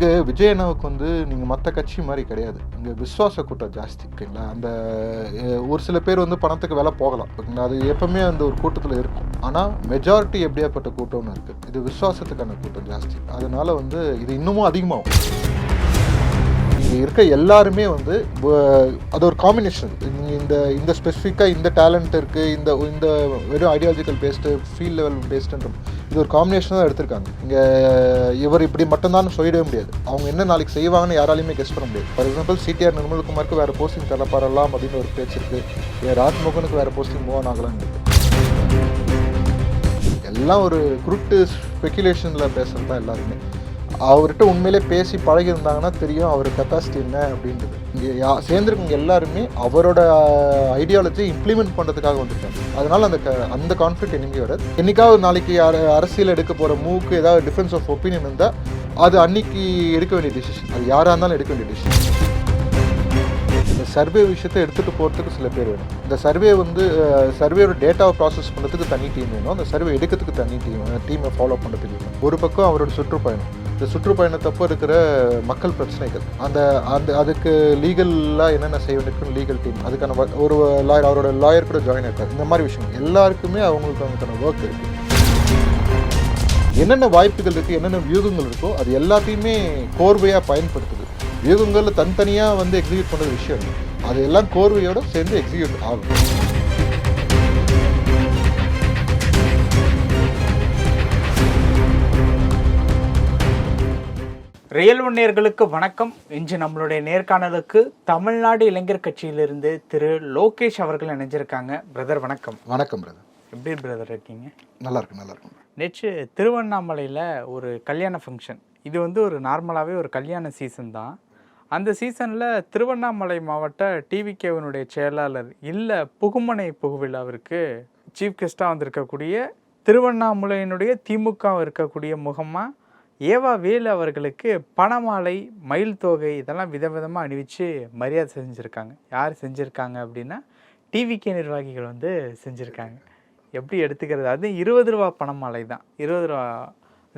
இங்கே விஜயனாவுக்கு வந்து நீங்கள் மற்ற கட்சி மாதிரி கிடையாது. இங்கே விஸ்வாச கூட்டம் ஜாஸ்தி ஓகேங்களா? அந்த ஒரு சில பேர் வந்து பணத்துக்கு வேலை போகலாம் ஓகேங்களா? அது எப்பவுமே அந்த ஒரு கூட்டத்தில் இருக்கும். ஆனால் மெஜாரிட்டி எப்படியாப்பட்ட கூட்டம்னு இருக்குது இது விஸ்வாசத்துக்கான கூட்டம் ஜாஸ்தி. அதனால வந்து இது இன்னமும் அதிகமாகும். இங்கே இருக்க எல்லாருமே வந்து அது ஒரு காம்பினேஷன் இந்த இந்த ஸ்பெசிஃபிக்காக இந்த டேலண்ட் இருக்குது இந்த இந்த வெறும் ஐடியாலஜிக்கல் பேஸ்டு ஃபீல் லெவல் பேஸ்டுன்ற இது ஒரு காம்பினேஷன் தான் எடுத்திருக்காங்க. இங்கே இவர் இப்படி மட்டும்தான் சொல்லிடவே முடியாது. அவங்க என்ன நாளைக்கு செய்வாங்கன்னு யாராலையுமே கெஸ்ட் பண்ண முடியாது. ஃபார் எக்ஸாம்பிள் சிடிஆர் நிர்மல்குமாருக்கு வேறு போஸ்டிங் தரப்பாரலாம் அப்படின்னு ஒரு பேச்சு இருக்குது ஏன் ராஜ்மோகனுக்கு வேறு போஸ்டிங் மூவ் ஆன் ஆகலாம்னு எல்லாம் ஒரு குருட்டு ஸ்பெக்குலேஷனில் பேசுகிறது தான் எல்லாருமே. அவர்கிட்ட உண்மையிலே பேசி பழகியிருந்தாங்கன்னா தெரியும் அவர் கெப்பாசிட்டி என்ன அப்படின்றது. இங்கே யா சேர்ந்துருக்கவங்க எல்லாருமே அவரோட ஐடியாலஜி இம்ப்ளிமெண்ட் பண்ணுறதுக்காக வந்திருக்காங்க. அதனால் அந்த க அந்த கான்ஃப்ளிக் என்னைக்கு வராது. என்னைக்காவது நாளைக்கு யார் அரசியல் எடுக்க போகிற மூவுக்கு ஏதாவது டிஃப்ரென்ஸ் ஆஃப் ஒப்பீனியன் இருந்தால் அது அன்னைக்கு எடுக்க வேண்டிய டிசிஷன் அது யாராக இருந்தாலும் எடுக்க வேண்டிய டிசிஷன் இந்த சர்வே விஷயத்தை எடுத்துகிட்டு போகிறதுக்கு சில பேர் வேணும். இந்த சர்வே வந்து சர்வேயோட டேட்டாவை ப்ராசஸ் பண்ணுறதுக்கு தனி டீம் வேணும். அந்த சர்வே எடுக்கிறதுக்கு தனி டீம் டீமை ஃபாலோ பண்ணுறதுக்கு ஒரு பக்கம் அவரோட சுற்றுப்பயணம். இந்த சுற்றுப்பயணத்தப்போ இருக்கிற மக்கள் பிரச்சனைகள். அந்த அந்த அதுக்கு லீகலாக என்னென்ன செய்ய வேண்டியிருக்கும் லீகல் டீம் அதுக்கான ஒரு லாயர் அவரோட லாயர் கூட ஜாயின் ஆகிட்டார் இந்த மாதிரி விஷயம் எல்லாருக்குமே அவங்களுக்கு அவங்களுக்கான ஒர்க் இருக்குது என்னென்ன வாய்ப்புகள் இருக்குது என்னென்ன வியூகங்கள் இருக்கோ அது எல்லாத்தையுமே கோர்வையாக பயன்படுத்துது. வியூகங்களில் தனித்தனியாக வந்து எக்ஸிக்யூட் பண்ணுற விஷயம் இல்லை. அது எல்லாம் கோர்வையோடு சேர்ந்து எக்ஸிக்யூட் ஆகும். ரியல் நேயர்களுக்கு வணக்கம். இன்று நம்மளுடைய நேர்காணலுக்கு தமிழ்நாடு இளைஞர் கட்சியிலிருந்து திரு லோகேஷ் அவர்கள் இணைஞ்சிருக்காங்க. பிரதர் வணக்கம். வணக்கம் பிரதர் எப்படி பிரதர் இருக்கீங்க? நல்லா இருக்கு நல்லா இருக்கும் நேற்று திருவண்ணாமலையில் ஒரு கல்யாண ஃபங்க்ஷன் இது வந்து ஒரு நார்மலாகவே ஒரு கல்யாண சீசன் தான். அந்த சீசனில் திருவண்ணாமலை மாவட்ட டிவிகேவனுடைய செயலாளர் இல்லை புகுமனை புகுவிழாவிற்கு சீஃப் கெஸ்ட்டாக வந்திருக்கக்கூடிய திருவண்ணாமலையினுடைய திமுக இருக்கக்கூடிய முகமாக ஏவா வேலு அவர்களுக்கு பணமாலை மயில் தொகை இதெல்லாம் விதவிதமாக அணிவிச்சு மரியாதை செஞ்சுருக்காங்க. யார் செஞ்சுருக்காங்க அப்படின்னா டிவிகே நிர்வாகிகள் வந்து செஞ்சுருக்காங்க. எப்படி எடுத்துக்கிறது? அது இருபது ரூபா பணமாலை தான். இருபது ரூபா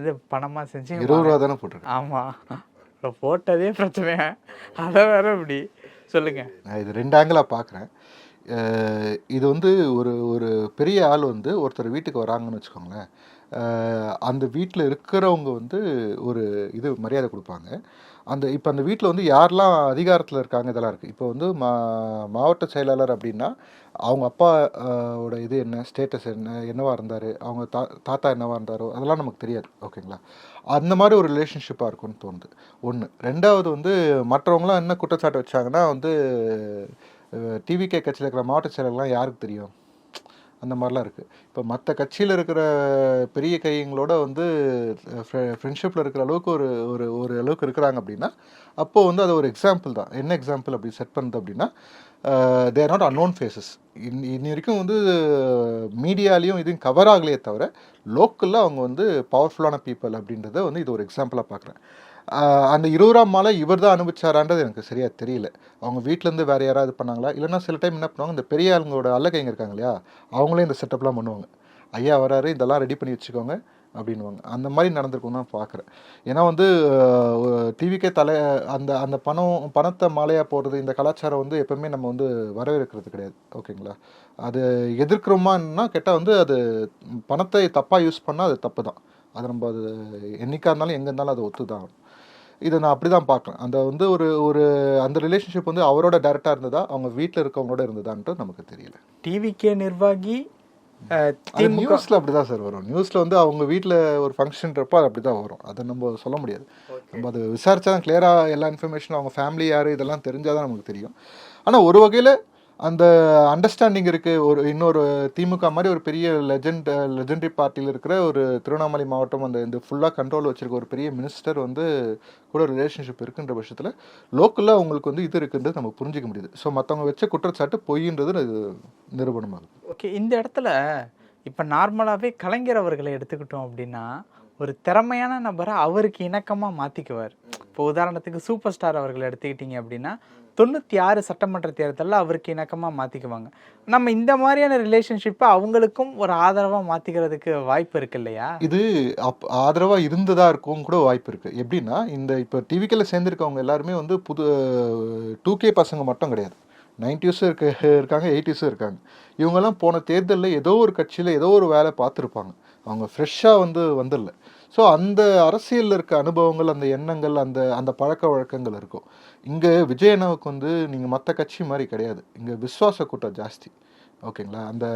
இது பணமாக செஞ்சு இருபது ரூபா தானே போட்டிருக்கேன் ஆமாம் இப்போ போட்டதே பிரச்சனை அதை வேற இப்படி சொல்லுங்கள் நான் இது ரெண்டு ஆங்கிளாக பார்க்குறேன் இது வந்து ஒரு ஒரு பெரிய ஆள் வந்து ஒருத்தர் வீட்டுக்கு வராங்கன்னு வச்சுக்கோங்களேன். அந்த வீட்டில் இருக்கிறவங்க வந்து ஒரு இது மரியாதை கொடுப்பாங்க. அந்த இப்போ அந்த வீட்டில் வந்து யாரெல்லாம் அதிகாரத்தில் இருக்காங்க இதெல்லாம் இருக்குது இப்போ வந்து மா மாவட்ட செயலாளர் அப்படின்னா அவங்க அப்பா ஓட இது என்ன ஸ்டேட்டஸ் என்ன என்னவாக இருந்தார் அவங்க தா தாத்தா என்னவாக இருந்தாரோ அதெல்லாம் நமக்கு தெரியாது ஓகேங்களா? அந்த மாதிரி ஒரு ரிலேஷன்ஷிப்பாக இருக்கும்னு தோணுது. ஒன்று ரெண்டாவது வந்து மற்றவங்களாம் என்ன குற்றச்சாட்டு வச்சாங்கன்னா வந்து டிவிகே கட்சியில் இருக்கிற மாவட்ட செயலர்லாம் யாருக்கு தெரியும்? அந்த மாதிரிலாம் இருக்குது இப்போ மற்ற கட்சியில் இருக்கிற பெரிய கைங்களோட வந்து ஃப்ரெண்ட்ஷிப்பில் இருக்கிற அளவுக்கு ஒரு ஒரு ஒரு அளவுக்கு இருக்கிறாங்க அப்படின்னா அப்போது வந்து அது ஒரு எக்ஸாம்பிள் தான். என்ன எக்ஸாம்பிள் அப்படி செட் பண்ணுது அப்படின்னா there not unknown faces in இன்னி வரைக்கும் வந்து மீடியாலையும் இதுவும் கவர் ஆகலையே தவிர லோக்கலில் அவங்க வந்து பவர்ஃபுல்லான பீப்புள் அப்படின்றத வந்து இது ஒரு எக்ஸாம்பிளாக பார்க்குறேன் அந்த இருபதாம் மாலை இவர் தான் அனுபவிச்சாரான்றது எனக்கு சரியாக தெரியல. அவங்க வீட்டிலேருந்து வேறு யாராவது பண்ணாங்களா? இல்லைன்னா சில டைம் என்ன பண்ணுவாங்க? இந்த பெரிய ஆளுங்களோட அல்லகைங்க இருக்காங்க இல்லையா? அவங்களே இந்த செட்டப்லாம் பண்ணுவாங்க. ஐயா வராரு இதெல்லாம் ரெடி பண்ணி வச்சுக்கோங்க அப்படின்வாங்க அந்த மாதிரி நடந்திருக்கும் தான் பார்க்குறேன் ஏன்னா வந்து டிவிக்கே தலை அந்த அந்த பணம் பணத்தை மாலையாக போடுறது இந்த கலாச்சாரம் வந்து எப்பவுமே நம்ம வந்து வரவேற்கிறது கிடையாது. ஓகேங்களா? அது எதிர்க்கிறோமான்னா கேட்டால் வந்து அது பணத்தை தப்பாக யூஸ் பண்ணால் அது தப்பு தான் அது நம்ம அது என்றைக்காக இருந்தாலும் எங்கே இருந்தாலும் அது ஒத்து தான் இதை நான் அப்படி தான் பார்க்குறேன். அந்த வந்து ஒரு ஒரு அந்த ரிலேஷன்ஷிப் வந்து அவரோட டேரெக்டாக இருந்ததா அவங்க வீட்டில் இருக்கவங்களோட இருந்ததான்ட்டு நமக்கு தெரியல. டிவிகே நிர்வாகி நியூஸில் அப்படி தான் சார் வரும். நியூஸில் வந்து அவங்க வீட்டில் ஒரு ஃபங்க்ஷன்றப்போ அது அப்படி தான் வரும். அதை நம்ம சொல்ல முடியாது. நம்ம அது விசாரிச்சா தான் கிளியராக எல்லா இன்ஃபர்மேஷனும் அவங்க ஃபேமிலி யார் இதெல்லாம் தெரிஞ்சால் தான் நமக்கு தெரியும். ஆனால் ஒரு வகையில் அந்த அண்டர்ஸ்டாண்டிங் இருக்குது ஒரு இன்னொரு திமுக மாதிரி ஒரு பெரிய லெஜெண்ட் லெஜெண்டரி பார்ட்டியில் இருக்கிற ஒரு திருவண்ணாமலை மாவட்டம் அந்த இந்த ஃபுல்லாக கண்ட்ரோல் வச்சுருக்க ஒரு பெரிய மினிஸ்டர் வந்து கூட ரிலேஷன்ஷிப் இருக்குன்ற பட்சத்தில் லோக்கலில் அவங்களுக்கு வந்து இது இருக்குன்றது நம்ம புரிஞ்சிக்க முடியுது. ஸோ மற்றவங்க வச்ச குற்றச்சாட்டு பொய்ன்றது இது நிறுவனமாக ஓகே இந்த இடத்துல இப்போ நார்மலாகவே கலைஞர் அவர்களை எடுத்துக்கிட்டோம் அப்படின்னா ஒரு திறமையான நபரை அவருக்கு இணக்கமாக மாற்றிக்குவார் இப்போ உதாரணத்துக்கு சூப்பர் ஸ்டார் அவர்களை எடுத்துக்கிட்டீங்க அப்படின்னா தொண்ணூற்றி ஆறு சட்டமன்ற தேர்தலில் அவருக்கு இணக்கமாக மாற்றிக்குவாங்க நம்ம இந்த மாதிரியான ரிலேஷன்ஷிப்பை அவங்களுக்கும் ஒரு ஆதரவாக மாற்றிக்கிறதுக்கு வாய்ப்பு இருக்கு இல்லையா? இது அப் ஆதரவாக இருந்ததா இருக்கும் கூட வாய்ப்பு இருக்குது எப்படின்னா இந்த இப்போ டிவிக்கில் சேர்ந்துருக்கவங்க எல்லாருமே வந்து புது டூ கே பசங்க மட்டும் கிடையாது. நைன்டிஸும் இருக்க இருக்காங்க எயிட்டிஸும் இருக்காங்க. இவங்கெல்லாம் போன தேர்தலில் ஏதோ ஒரு கட்சியில் ஏதோ ஒரு வேலை பார்த்துருப்பாங்க. அவங்க ஃப்ரெஷ்ஷாக வந்து வந்துடல. ஸோ அந்த அரசியலில் இருக்க அனுபவங்கள் அந்த எண்ணங்கள் அந்த அந்த பழக்க வழக்கங்கள் இருக்கும். இங்கே விஜயனாவுக்கு வந்து நீங்கள் மற்ற கட்சி மாதிரி கிடையாது. இங்கே விஸ்வாச கூட்டம் ஜாஸ்தி. ஓகேங்களா? அந்த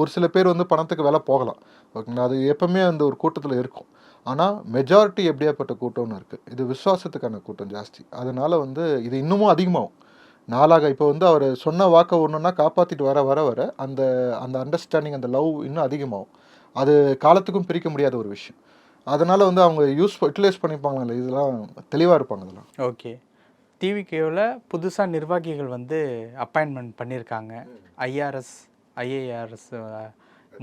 ஒரு சில பேர் வந்து பணத்துக்கு வேலை போகலாம். ஓகேங்களா? அது எப்பவுமே அந்த ஒரு கூட்டத்தில் இருக்கும். ஆனால் மெஜாரிட்டி எப்படியாப்பட்ட கூட்டம்னு இருக்குது இது விசுவாசத்துக்கான கூட்டம் ஜாஸ்தி. அதனால் வந்து இது இன்னமும் அதிகமாகும். நாளாக இப்போ வந்து அவர் சொன்ன வாக்கை ஒன்றுன்னா காப்பாற்றிட்டு வர வர வர அந்த அந்த அண்டர்ஸ்டாண்டிங் அந்த லவ் இன்னும் அதிகமாகும். அது காலத்துக்கும் பிரிக்க முடியாத ஒரு விஷயம். அதனால் வந்து அவங்க யூஸ் யூட்டிலைஸ் பண்ணிப்பாங்களே இதெல்லாம் தெளிவாக இருப்பாங்க இதெல்லாம். ஓகே. டிவிகேவில் புதுசாக நிர்வாகிகள் வந்து அப்பாயின்மெண்ட் பண்ணியிருக்காங்க ஐஆர்எஸ் ஐஏஆர்எஸ்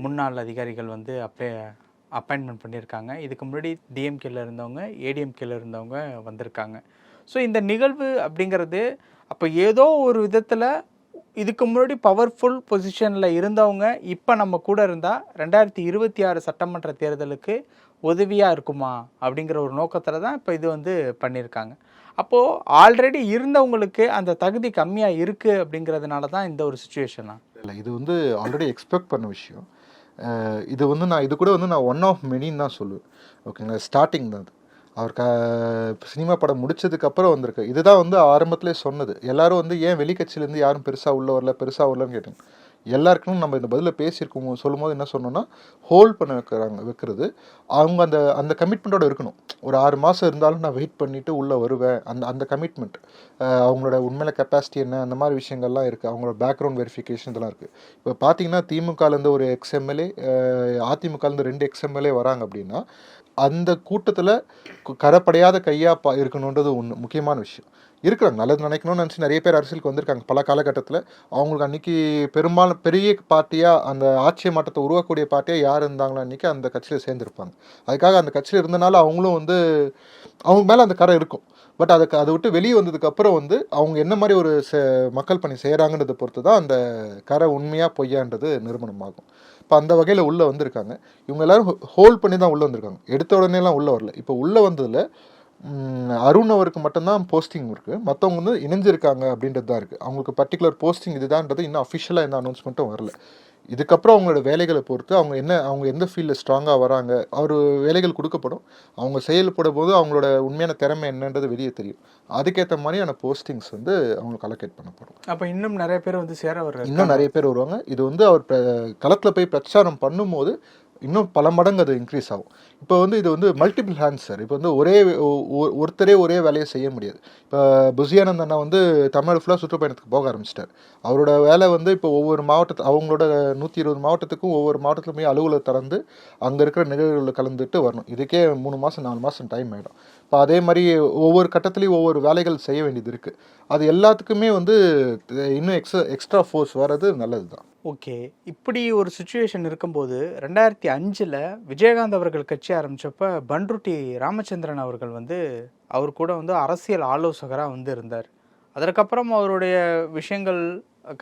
முன்னாள் அதிகாரிகள் வந்து அப்பே அப்பாயின்மெண்ட் பண்ணியிருக்காங்க இதுக்கு முன்னாடி டிஎம்கேல இருந்தவங்க ஏடிஎம்கேல இருந்தவங்க வந்திருக்காங்க. ஸோ இந்த நிகழ்வு அப்படிங்கிறது அப்போ ஏதோ ஒரு விதத்தில் இதுக்கு முன்னாடி பவர்ஃபுல் பொசிஷனில் இருந்தவங்க இப்போ நம்ம கூட இருந்தால் ரெண்டாயிரத்தி இருபத்தி ஆறு சட்டமன்ற தேர்தலுக்கு உதவியாக இருக்குமா அப்படிங்கிற ஒரு நோக்கத்தில் தான் இப்போ இது வந்து பண்ணியிருக்காங்க அப்போது ஆல்ரெடி இருந்தவங்களுக்கு அந்த தகுதி கம்மியாக இருக்குது அப்படிங்கிறதுனால தான் இந்த ஒரு சுச்சுவேஷனா இல்லை இது வந்து ஆல்ரெடி எக்ஸ்பெக்ட் பண்ண விஷயம். இது வந்து நான் இது கூட வந்து நான் ஒன் ஆஃப் மெனின்னு தான் சொல்லுவேன். ஓகேங்களா ஸ்டார்டிங் தான் அது. அவர் க சினிமா படம் முடிச்சதுக்கப்புறம் வந்திருக்கு. இதுதான் வந்து ஆரம்பத்திலே சொன்னது. எல்லாரும் வந்து ஏன் வெளிக்கட்சியிலேருந்து யாரும் பெருசாக உள்ள வரல? பெருசாக வரலன்னு கேட்டாங்க எல்லாருக்கும் நம்ம இந்த பதிலில் பேசியிருக்கோம். சொல்லும்போது என்ன சொன்னோம்னா ஹோல்ட் பண்ண வைக்கிறாங்க வைக்கிறது. அவங்க அந்த அந்த கமிட்மெண்ட்டோட இருக்கணும். ஒரு ஆறு மாதம் இருந்தாலும் நான் வெயிட் பண்ணிவிட்டு உள்ளே வருவேன். அந்த அந்த கமிட்மெண்ட் அவங்களோட உண்மையில கெப்பாசிட்டி என்ன? அந்த மாதிரி விஷயங்கள்லாம் இருக்குது அவங்களோட பேக்ரவுண்ட் வெரிஃபிகேஷன் இதெல்லாம் இருக்குது இப்போ பார்த்தீங்கன்னா திமுகலேருந்து ஒரு எக்ஸ்எம்எல்ஏ அதிமுகலேருந்து ரெண்டு எக்ஸ்எம்எல்ஏ வராங்க அப்படின்னா அந்த கூட்டத்தில் கரப்படையாத கையாக பா இருக்கணுன்றது ஒன்று முக்கியமான விஷயம். இருக்கிறாங்க நல்லது நினைக்கணும்னு நினச்சி நிறைய பேர் அரசியலுக்கு வந்திருக்காங்க. பல காலகட்டத்தில் அவங்களுக்கு அன்றைக்கி பெரும்பாலும் பெரிய பார்ட்டியாக அந்த ஆட்சி மாற்றத்தை உருவாக்கக்கூடிய பார்ட்டியாக யார் இருந்தாங்களோ அன்றைக்கி அந்த கட்சியில் சேர்ந்துருப்பாங்க. அதுக்காக அந்த கட்சியில் இருந்தனால அவங்களும் வந்து அவங்க மேலே அந்த கரை இருக்கும். பட் அதுக்கு அதை விட்டு வெளியே வந்ததுக்கப்புறம் வந்து அவங்க என்ன மாதிரி ஒரு மக்கள் பணி செய்கிறாங்கன்றதை பொறுத்து தான் அந்த கரை உண்மையாக பொய்யான்றது நிறுவனமாகும். இப்போ அந்த வகையில் உள்ளே வந்திருக்காங்க. இவங்க எல்லோரும் ஹோல்ட் பண்ணி தான் உள்ளே வந்திருக்காங்க. எடுத்த உடனேலாம் உள்ளே வரல. இப்போ உள்ளே வந்ததில் அருண் அவருக்கு மட்டும்தான் போஸ்டிங் இருக்குது மற்றவங்க வந்து இணைஞ்சிருக்காங்க அப்படின்றது தான் இருக்குது அவங்களுக்கு பர்டிகுலர் போஸ்டிங் இதுதான்றது இன்னும் அஃபிஷியலாக எந்த அனௌன்ஸ்மெண்ட்டும் வரல. இதுக்கப்புறம் அவங்களோட வேலைகளை பொறுத்து அவங்க என்ன அவங்க எந்த ஃபீல்டில் ஸ்ட்ராங்காக வராங்க அவர் வேலைகள் கொடுக்கப்படும். அவங்க செயல்படும் போது அவங்களோட உண்மையான திறமை என்னன்றது வெளியே தெரியும். அதுக்கேற்ற மாதிரியான போஸ்டிங்ஸ் வந்து அவங்களுக்கு அலோகேட் பண்ணப்படும். அப்போ இன்னும் நிறைய பேர் வந்து சேர வர்றாங்க இன்னும் நிறைய பேர் வருவாங்க. இது வந்து அவர் களத்தில் போய் பிரச்சாரம் பண்ணும்போது இன்னும் பல மடங்கு அது இன்க்ரீஸ் ஆகும். இப்போ வந்து இது வந்து மல்டிபிள் ஹேண்ட்ஸ் சார் இப்போ வந்து ஒரே ஒ- ஒருத்தரே ஒரே வேலையை செய்ய முடியாது. இப்போ புசியானந்த் அண்ணா வந்து தமிழ் ஃபுல்லாக சுற்றுப்பயணத்துக்கு போக ஆரம்பிச்சிட்டார். அவரோட வேலை வந்து இப்போ ஒவ்வொரு மாவட்டத்து அவங்களோட நூற்றி இருபது மாவட்டத்துக்கும் ஒவ்வொரு மாவட்டத்துலையும் போய் அலுவலகம் திறந்து அங்கே இருக்கிற நிகழ்வுகளில் கலந்துட்டு வரணும். இதுக்கே மூணு மாதம் நாலு மாதம் டைம் ஆகிடும் இப்போ அதே மாதிரி ஒவ்வொரு கட்டத்துலேயும் ஒவ்வொரு வேலைகள் செய்ய வேண்டியது இருக்குது அது எல்லாத்துக்குமே வந்து இன்னும் எக்ஸ்ட்ரா எக்ஸ்ட்ரா ஃபோர்ஸ் வர்றது நல்லது தான் ஓகே. இப்படி ஒரு சுச்சுவேஷன் இருக்கும்போது ரெண்டாயிரத்தி அஞ்சில் விஜயகாந்த் அவர்கள் கட்சி ஆரம்பித்தப்ப பன்ருட்டி ராமச்சந்திரன் அவர்கள் வந்து அவர் கூட வந்து அரசியல் ஆலோசகராக வந்து இருந்தார். அதற்கப்புறம் அவருடைய விஷயங்கள்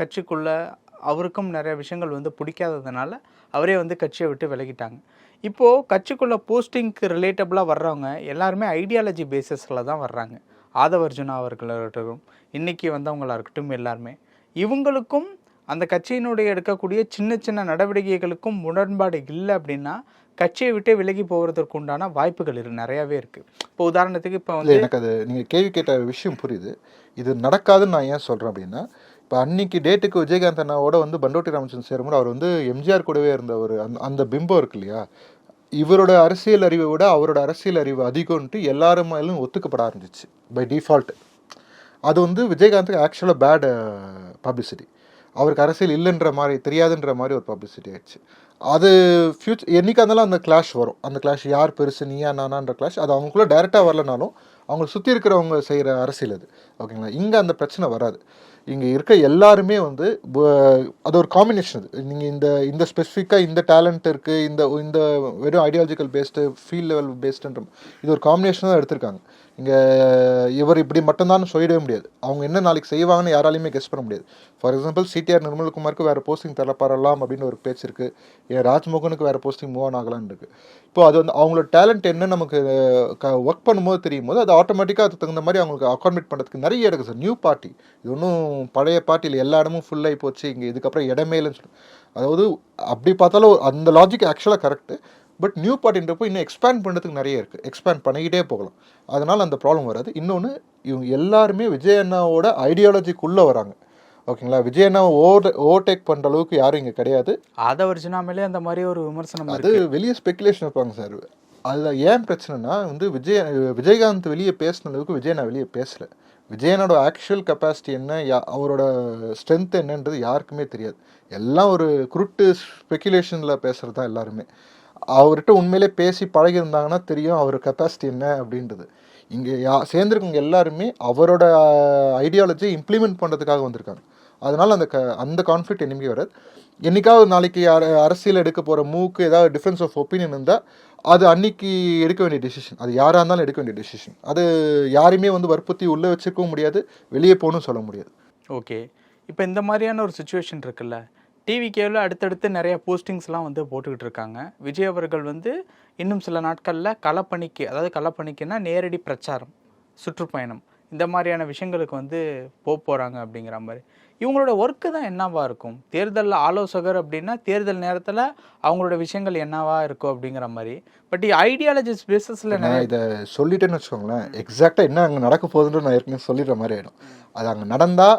கட்சிக்குள்ளே அவருக்கும் நிறைய விஷயங்கள் வந்து பிடிக்காததுனால அவரே வந்து கட்சியை விட்டு விலகிட்டாங்க. இப்போது கட்சிக்குள்ள போஸ்டிங்க்கு ரிலேட்டபுளாக வர்றவங்க எல்லாருமே ஐடியாலஜி பேசிஸில் தான் வர்றாங்க. ஆதவர்ஜுனா அவர்களாகட்டும் இன்னைக்கு வந்தவங்களா இருக்கட்டும் எல்லாருமே. இவங்களுக்கும் அந்த கட்சியினுடைய எடுக்கக்கூடிய சின்ன சின்ன நடவடிக்கைகளுக்கும் உடன்பாடு இல்லை அப்படின்னா கட்சியை விட்டே விலகி போகிறதுக்கு உண்டான வாய்ப்புகள் இருக்கு நிறையாவே இருக்கு. இப்போ உதாரணத்துக்கு இப்போ வந்து எனக்கு அது நீங்கள் கேள்வி கேட்ட விஷயம் புரியுது. இது நடக்காதுன்னு நான் ஏன் சொல்கிறேன் அப்படின்னா இப்போ அன்னைக்கு டேட்டுக்கு விஜயகாந்த் அண்ணாவோட வந்து பண்டோட்டி ராமச்சந்திரன் சேரும்போது அவர் வந்து எம்ஜிஆர் கூடவே இருந்த ஒரு அந்த அந்த பிம்பம் இருக்கு இல்லையா? இவரோட அரசியல் அறிவை விட அவரோட அரசியல் அறிவு அதிகம்ன்ட்டு எல்லாரும் மேலும் ஒத்துக்கப்பட ஆரம்பிச்சிச்சு பை டிஃபால்ட் அது வந்து விஜயகாந்துக்கு ஆக்சுவலாக பேட் பப்ளிசிட்டி uh, அவருக்கு அரசியல் இல்லைன்ற மாதிரி தெரியாதுன்ற மாதிரி ஒரு பப்ளிசிட்டி ஆயிடுச்சு. அது ஃபியூச்சர் என்றைக்கா இருந்தாலும் அந்த கிளாஷ் வரும். அந்த கிளாஷ் யார் பெருசு நீயா நானான்ற கிளாஷ் அது அவங்களுக்குள்ளே டைரெக்டாக வரலனாலும் அவங்களை சுற்றி இருக்கிறவங்க செய்கிற அரசியல் அது. ஓகேங்களா இங்கே அந்த பிரச்சனை வராது. இங்கே இருக்க எல்லாருமே வந்து அது ஒரு காம்பினேஷன் அது. நீங்கள் இந்த இந்த ஸ்பெசிஃபிக்காக இந்த டேலண்ட் இருக்குது இந்த இந்த வெறும் ஐடியாலஜிக்கல் பேஸ்டு ஃபீல்ட் லெவல் பேஸ்டுன்ற இது ஒரு காம்பினேஷன் தான் எடுத்திருக்காங்க. இங்கே இவர் இப்படி மட்டும்தான் சொல்லிடவே முடியாது. அவங்க என்ன நாளைக்கு செய்வாங்கன்னு யாராலையுமே கெஸ் பண்ண முடியாது. ஃபார் எக்ஸாம்பிள் சிடிஆர் நிர்மல்குமாருக்கு வேறு போஸ்டிங் தரப்படலாம் அப்படின்னு ஒரு பேச்சு இருக்குது ஏன் ராஜ்மோகனுக்கு வேறு போஸ்டிங் மூவ் ஆன் ஆகலான்னு இருக்குது இப்போ அது வந்து அவங்களோட டேலண்ட் என்ன நமக்கு க ஒர்க் பண்ணும்போது தெரியும் போது அது ஆட்டோமேட்டிக்காக அதுக்கு தகுந்த மாதிரி அவங்களுக்கு அக்காமடேட் பண்ணுறதுக்கு நிறைய இருக்குது சார் நியூ பார்ட்டி இது ஒன்றும் பழைய பார்ட்டியில் எல்லா இடமும் ஃபுல்லாகி போச்சு. இங்கே இதுக்கப்புறம் இடமே இல்லைன்னு சொல்லி. அதாவது அப்படி பார்த்தாலும் அந்த லாஜிக் ஆக்சுவலாக கரெக்டு பட் நியூ பார்ட்டின்றப்போ இன்னும் எக்ஸ்பேண்ட் பண்ணுறதுக்கு நிறைய இருக்குது எக்ஸ்பேண்ட் பண்ணிக்கிட்டே போகலாம். அதனால் அந்த ப்ராப்ளம் வராது. இன்னொன்று இவங்க எல்லாருமே விஜய் அண்ணாவோட ஐடியாலஜிக்குள்ளே வராங்க. ஓகேங்களா விஜய் அண்ணாவை ஓவர் ஓவர்டேக் பண்ணுற அளவுக்கு யாரும் இங்கே கிடையாது. ஆதவர்ஜுனா மேலே அந்த மாதிரி ஒரு விமர்சனம் அது வெளியே ஸ்பெகுலேஷன் வைப்பாங்க சார் அதில் ஏன் பிரச்சனைனா வந்து விஜய் விஜயகாந்த் வெளியே பேசின அளவுக்கு விஜய் நான் வெளியே பேசல. விஜயனோட ஆக்சுவல் கெப்பாசிட்டி என்ன? யா- அவரோட ஸ்ட்ரென்த் என்னன்றது யாருக்குமே தெரியாது. எல்லாம் ஒரு குருட்டு ஸ்பெகுலேஷனில் பேசுகிறது தான் எல்லாருமே. அவர்கிட்ட உண்மையிலே பேசி பழகியிருந்தாங்கன்னா தெரியும் அவர் கெப்பாசிட்டி என்ன அப்படின்றது. இங்கே யா சேர்ந்துருக்கவங்க எல்லாருமே அவரோட ஐடியாலஜி இம்ப்ளிமெண்ட் பண்ணுறதுக்காக வந்திருக்காங்க. அதனால் அந்த க அந்த கான்ஃப்ளிக்ட் என்னைக்கு வராது. என்றைக்காவது நாளைக்கு யார் அரசியல் எடுக்க போகிற மூக்கு ஏதாவது டிஃப்ரென்ஸ் ஆஃப் ஒப்பீனியன் இருந்தால் அது அன்னைக்கு எடுக்க வேண்டிய டிசிஷன் அது யாராக இருந்தாலும் எடுக்க வேண்டிய டிசிஷன் அது யாரையுமே வந்து வற்புறுத்தி உள்ளே வச்சுக்கவும் முடியாது வெளியே போகணும் சொல்ல முடியாது. ஓகே இப்போ இந்த மாதிரியான ஒரு சுச்சுவேஷன் இருக்குல்ல டிவி கேவில் அடுத்தடுத்து நிறைய போஸ்டிங்ஸ்லாம் வந்து போட்டுக்கிட்டு இருக்காங்க. விஜய் அவர்கள் வந்து இன்னும் சில நாட்களில் களப்பணிக்கு அதாவது களப்பணிக்குன்னா நேரடி பிரச்சாரம் சுற்றுப்பயணம் இந்த மாதிரியான விஷயங்களுக்கு வந்து போக போகிறாங்க அப்படிங்கிற மாதிரி. இவங்களோட ஒர்க்கு தான் என்னவா இருக்கும்? தேர்தலில் ஆலோசகர் அப்படின்னா தேர்தல் நேரத்தில் அவங்களோட விஷயங்கள் என்னவா இருக்கும் அப்படிங்கிற மாதிரி. பட் ஐடியாலஜிஸ் பேசிஸில் நான் இதை சொல்லிட்டேன்னு வச்சுக்கோங்களேன். எக்ஸாக்டாக என்ன அங்கே நடக்க போகுதுன்ற நான் ஏற்கனவே சொல்லிடுற மாதிரி ஆகிடும் அது அங்கே நடந்தால்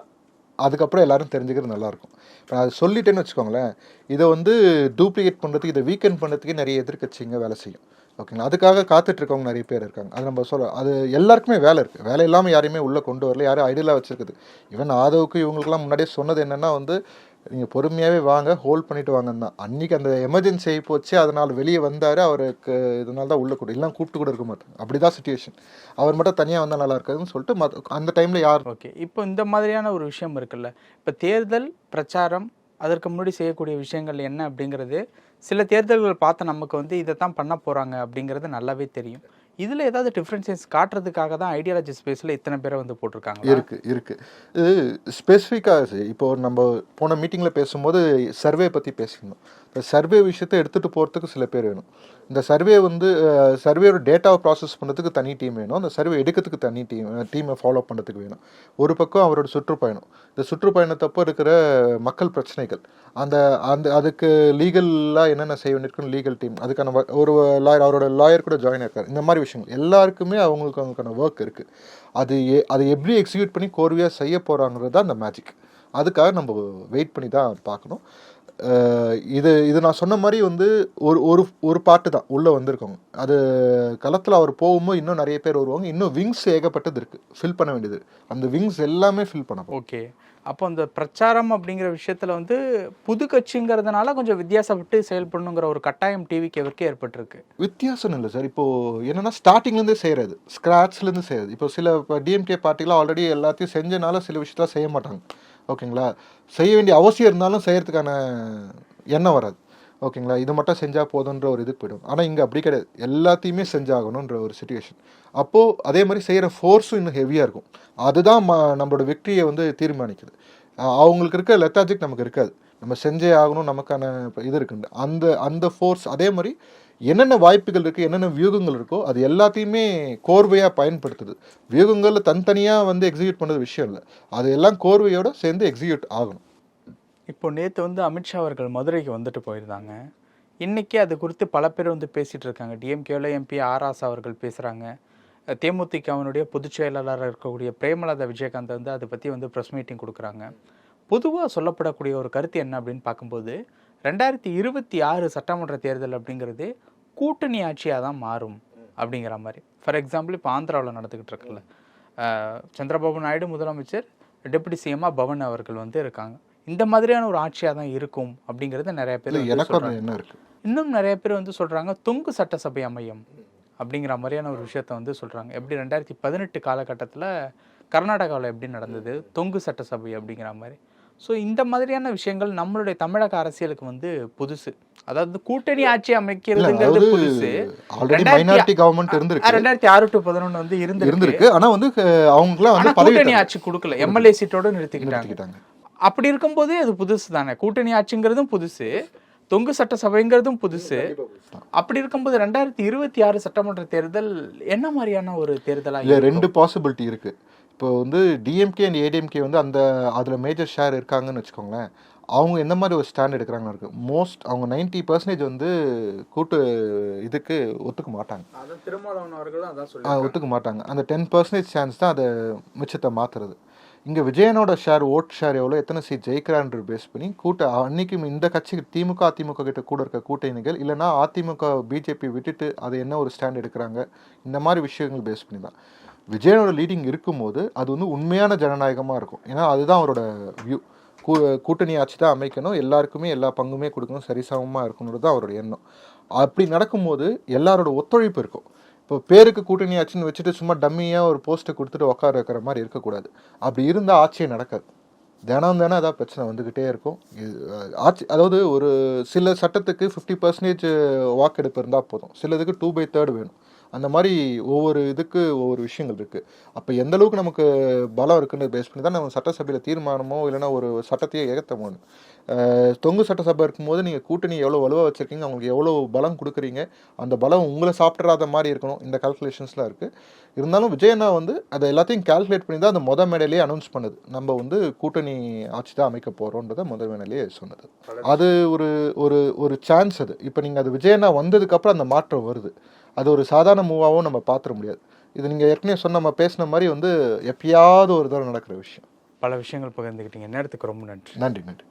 அதுக்கப்புறம் எல்லாரும் தெரிஞ்சுக்கிறது நல்லாயிருக்கும். இப்போ நான் அது சொல்லிட்டேன்னு வச்சுக்கோங்களேன் இதை வந்து டூப்ளிகேட் பண்ணுறதுக்கு இதை வீக்கெண்ட் பண்ணுறதுக்கே நிறைய எதிர்க்கட்சிங்க வேலை செய்யும். ஓகேங்களா? அதுக்காக காத்துட்டு இருக்கவங்க நிறைய பேர் இருக்காங்க. அது நம்ம சொல்ல அது எல்லாருக்குமே வேலை இருக்குது வேலை இல்லாமல் யாரையுமே உள்ளே கொண்டு வரல. யாரும் ஐடியலாக வச்சுருக்குது. ஈவன் ஆதவுக்கு இவங்களுக்குலாம் முன்னாடியே சொன்னது என்னென்னா வந்து நீங்கள் பொறுமையாகவே வாங்க ஹோல்ட் பண்ணிட்டு வாங்கன்னு தான். அன்றைக்கி அந்த எமர்ஜென்சி ஆகி போச்சு அதனால் வெளியே வந்தார் அவருக்கு இதனால தான் உள்ளே கூட எல்லாம் கூப்பிட்டு கூட இருக்க மாட்டாங்க அப்படி தான் சுச்சுவேஷன் அவர் மட்டும் தனியாக வந்தால் நல்லா இருக்காதுன்னு சொல்லிட்டு மத் அந்த டைமில் யார் ஓகே இப்போ இந்த மாதிரியான ஒரு விஷயம் இருக்குல்ல. இப்போ தேர்தல் பிரச்சாரம் அதற்கு முன்னாடி செய்யக்கூடிய விஷயங்கள் என்ன அப்படிங்கிறது சில தேர்தல்கள் பார்த்து நமக்கு வந்து இதை தான் பண்ண போகிறாங்க அப்படிங்கிறது நல்லாவே தெரியும். இதில் ஏதாவது டிஃப்ரென்சஸ் காட்டுறதுக்காக தான் ஐடியாலஜி ஸ்பேஸில் இத்தனை பேரை வந்து போட்டிருக்காங்க இருக்கு இருக்கு. இது ஸ்பெசிஃபிக்காக இப்போ நம்ம போன மீட்டிங்கில் பேசும்போது சர்வே பற்றி பேசியிருந்தோம். இந்த சர்வே விஷயத்தை எடுத்துகிட்டு போகிறதுக்கு சில பேர் வேணும். இந்த சர்வே வந்து சர்வேயோட டேட்டாவை ப்ராசஸ் பண்ணுறதுக்கு தனி டீம் வேணும். அந்த சர்வே எடுக்கிறதுக்கு தனி டீம் டீமை ஃபாலோ பண்ணுறதுக்கு வேணும். ஒரு பக்கம் அவரோட சுற்றுப்பயணம். இந்த சுற்றுப்பயணத்தப்போ இருக்கிற மக்கள் பிரச்சனைகள். அந்த அந்த அதுக்கு லீகலாக என்னென்ன செய்ய வேண்டியிருக்குன்னு லீகல் டீம் அதுக்கான ஒரு லாயர் அவரோட லாயர் கூட ஜாயின் ஆயிருக்காரு. இந்த மாதிரி விஷயங்கள். எல்லாருக்குமே அவங்களுக்கு அவங்களுக்கான ஒர்க் இருக்குது அது எ- அதை எப்படி எக்ஸிக்யூட் பண்ணி கோர்வையாக செய்ய போகிறாங்கிறது தான் அந்த மேஜிக் அதுக்காக நம்ம வெயிட் பண்ணி தான் பார்க்கணும். இது இது நான் சொன்ன மாதிரி வந்து ஒரு ஒரு ஒரு பாட்டு தான் உள்ளே வந்திருக்கோங்க அது களத்தில் அவர் போகும்போது இன்னும் நிறைய பேர் வருவாங்க. இன்னும் விங்ஸ் ஏகப்பட்டது இருக்குது ஃபில் பண்ண வேண்டியது அந்த விங்ஸ் எல்லாமே ஃபில் பண்ணணும் ஓகே அப்போ அந்த பிரச்சாரம் அப்படிங்கிற விஷயத்தில் வந்து புது கட்சிங்கிறதுனால கொஞ்சம் வித்தியாசப்பட்டு செயல்படணுங்கிற ஒரு கட்டாயம் டிவிக்கு ஏற்பட்டிருக்கு? வித்தியாசம் இல்லை சார். இப்போது என்னென்னா ஸ்டார்டிங்லேருந்தே செய்கிறது ஸ்க்ராட்ச்லேருந்து செய்கிறது இப்போ சில இப்போ டிஎம்கே பார்ட்டிலாம் ஆல்ரெடி எல்லாத்தையும் செஞ்சனால சில விஷயத்தெல்லாம் செய்ய மாட்டாங்க. ஓகேங்களா? செய்ய வேண்டிய அவசியம் இருந்தாலும் செய்கிறதுக்கான எண்ணம் வராது. ஓகேங்களா? இது மட்டும் செஞ்சால் போதுன்ற ஒரு இது போயிடும். ஆனால் இங்கே அப்படி கிடையாது. எல்லாத்தையுமே செஞ்சாகணுன்ற ஒரு சுச்சுவேஷன் அப்போது அதே மாதிரி செய்கிற ஃபோர்ஸும் இன்னும் ஹெவியாக இருக்கும். அதுதான் ம நம்மளோட வெற்றியை வந்து தீர்மானிக்குது. அவங்களுக்கு இருக்க லெத்தாஜிக் நமக்கு இருக்காது. நம்ம செஞ்சே ஆகணும் நமக்கான இது இருக்குன்னு அந்த அந்த ஃபோர்ஸ் அதே மாதிரி என்னென்ன வாய்ப்புகள் இருக்குது என்னென்ன வியூகங்கள் இருக்கோ அது எல்லாத்தையுமே கோர்வையாக பயன்படுத்துது. வியூகங்களில் தனித்தனியாக வந்து எக்ஸிக்யூட் பண்ணுறது விஷயம் இல்லை. அது எல்லாம் கோர்வையோட சேர்ந்து எக்ஸிக்யூட் ஆகணும். இப்போ நேற்று வந்து அமித்ஷா அவர்கள் மதுரைக்கு வந்துட்டு போயிருந்தாங்க. இன்றைக்கி அது குறித்து பல பேர் வந்து பேசிகிட்டு இருக்காங்க. டிஎம்கேவில் எம்பி ஆராஸ் அவர்கள் பேசுகிறாங்க தேமுதிகவினுடைய பொதுச் செயலாளராக இருக்கக்கூடிய பிரேமலதா விஜயகாந்த் வந்து அதை பற்றி வந்து ப்ரெஸ் மீட்டிங் கொடுக்குறாங்க. பொதுவாக சொல்லப்படக்கூடிய ஒரு கருத்து என்ன அப்படின்னு பார்க்கும்போது ரெண்டாயிரத்தி இருபத்தி ஆறு சட்டமன்ற தேர்தல் அப்படிங்கிறது கூட்டணி ஆட்சியாக தான் மாறும் அப்படிங்கிற மாதிரி. ஃபார் எக்ஸாம்பிள் இப்போ ஆந்திராவில் நடந்துக்கிட்டு இருக்குல்ல. சந்திரபாபு நாயுடு முதலமைச்சர் டெபுட்டி சிஎம்மா பவன் அவர்கள் வந்து இருக்காங்க. இந்த மாதிரியான ஒரு ஆட்சியாக தான் இருக்கும் அப்படிங்கிறது நிறைய பேர் எண்ணம் இருக்குது இன்னும் நிறைய பேர் வந்து சொல்றாங்க தொங்கு சட்டசபை அமையும் அப்படிங்கிற மாதிரியான ஒரு விஷயத்த வந்து சொல்கிறாங்க எப்படி ரெண்டாயிரத்தி பதினெட்டு காலகட்டத்தில் கர்நாடகாவில் எப்படி நடந்தது தொங்கு சட்டசபை அப்படிங்கிற மாதிரி. ஸோ இந்த மாதிரியான விஷயங்கள் நம்மளுடைய தமிழக அரசியலுக்கு வந்து புதுசு. அதாவது கூட்டணி ஆட்சி அமைக்கிறதுங்கிறது புதுசு. மைனாரிட்டி கவர்மெண்ட் இருந்திருக்கு. ரெண்டாயிரத்தி ஆறு டு பதினொன்று வந்து இருந்திருக்கு. இருந்திருக்கு. ஆனா வந்து ஆனா வந்து கூட்டணி ஆட்சி கொடுக்கல. எம்எல்ஏ சீட்டோட நிறுத்திக்கிட்டாங்க. அப்படி இருக்கும்போதே அது புதுசு தானே. கூட்டணி ஆட்சிங்கிறதும் புதுசு. தொங்கு சட்டசபைங்கிறதும் புதுசு. அப்படி இருக்கும்போது ரெண்டாயிரத்தி இருபத்தி ஆறு சட்டமன்ற தேர்தல் என்ன மாதிரியான ஒரு தேர்தலா இல்ல? ரெண்டு பாசிபிலிட்டி இருக்கு. இப்போ வந்து டிஎம்கே அண்ட் ஏடிஎம்கே வந்து அந்த அதுல மேஜர் ஷேர் இருக்காங்கன்னு வச்சுக்கோங்களேன். அவங்க எந்த மாதிரி ஒரு ஸ்டாண்ட் எடுக்கிறாங்கன்னு இருக்கு. மோஸ்ட் அவங்க நைன்டி பர்சன்டேஜ் வந்து கூட்டு இதுக்கு ஒத்துக்க மாட்டாங்க. ஒத்துக்க மாட்டாங்க. அந்த டென் பர்சன்டேஜ் சான்ஸ் தான் அதை மிச்சத்தை மாத்துறது. இங்கே விஜயனோட ஷேர் ஓட் ஷேர் எவ்வளோ எத்தனை சீட் ஜெயிக்கிறான்ற பேஸ் பண்ணி கூட்ட அன்னைக்கு இந்த கட்சி திமுக அதிமுக கிட்ட கூட இருக்க கூட்டணிகள் இல்லைன்னா அதிமுக பிஜேபி விட்டுட்டு அது என்ன ஒரு ஸ்டாண்ட் எடுக்கிறாங்க இந்த மாதிரி விஷயங்கள் பேஸ் பண்ணி தான். விஜயனோட லீடிங் இருக்கும்போது அது வந்து உண்மையான ஜனநாயகமாக இருக்கும். ஏன்னா அதுதான் அவரோட வியூ கூ கூட்டணி ஆட்சி தான் அமைக்கணும். எல்லாருக்குமே எல்லா பங்குமே கொடுக்கணும். சரிசமமாக இருக்கணுன்றது தான் அவரோட எண்ணம். அப்படி நடக்கும்போது எல்லாரோட ஒத்துழைப்பு இருக்கும். இப்போ பேருக்கு கூட்டணி ஆட்சின்னு வச்சுட்டு சும்மா டம்மியாக ஒரு போஸ்ட்டை கொடுத்துட்டு உட்கார இருக்கிற மாதிரி இருக்கக்கூடாது. அப்படி இருந்தால் ஆட்சியே நடக்காது. தினம் தினம் அதான் பிரச்சனை வந்துக்கிட்டே இருக்கும். ஆட்சி அதாவது ஒரு சில சட்டத்துக்கு ஃபிஃப்டி பர்சன்டேஜ் வாக்கெடுப்பு இருந்தால் போதும். சிலதுக்கு டூ பை தேர்ட் வேணும். அந்த மாதிரி ஒவ்வொரு இதுக்கு ஒவ்வொரு விஷயங்கள் இருக்குது அப்போ எந்த அளவுக்கு நமக்கு பலம் இருக்குன்னு பேஸ் பண்ணி தான் நம்ம சட்டசபையில் தீர்மானமோ இல்லைன்னா ஒரு சட்டத்தையே ஏற்ற முடியும் தொங்கு சட்டசபை இருக்கும்போது நீங்கள் கூட்டணி எவ்வளோ வலுவாக வச்சுருக்கீங்க அவங்களுக்கு எவ்வளோ பலம் கொடுக்குறீங்க அந்த பலம் உங்களை சாப்பிட்றாத மாதிரி இருக்கணும் இந்த கால்குலேஷன்ஸ்லாம் இருக்குது இருந்தாலும் விஜயண்ணா வந்து அதை எல்லாத்தையும் கால்குலேட் பண்ணி தான் அந்த முத மேடையிலேயே அனௌன்ஸ் பண்ணுது. நம்ம வந்து கூட்டணி ஆட்சி தான் அமைக்க போகிறோன்றதை முதல் மேடையிலேயே சொன்னது. அது ஒரு ஒரு ஒரு சான்ஸ் அது. இப்போ நீங்கள் அது விஜயண்ணா வந்ததுக்கப்புறம் அந்த மாற்றம் வருது. அது ஒரு சாதாரண மூவாகவும் நம்ம பார்த்துட முடியாது. இது நீங்கள் ஏற்கனவே சொன்ன நம்ம பேசின மாதிரி வந்து எப்பயாவது ஒரு தடவை நடக்கிற விஷயம். பல விஷயங்கள் பகிர்ந்துக்கிட்டீங்க நேரத்துக்கு ரொம்ப நன்றி. நன்றி நன்றி.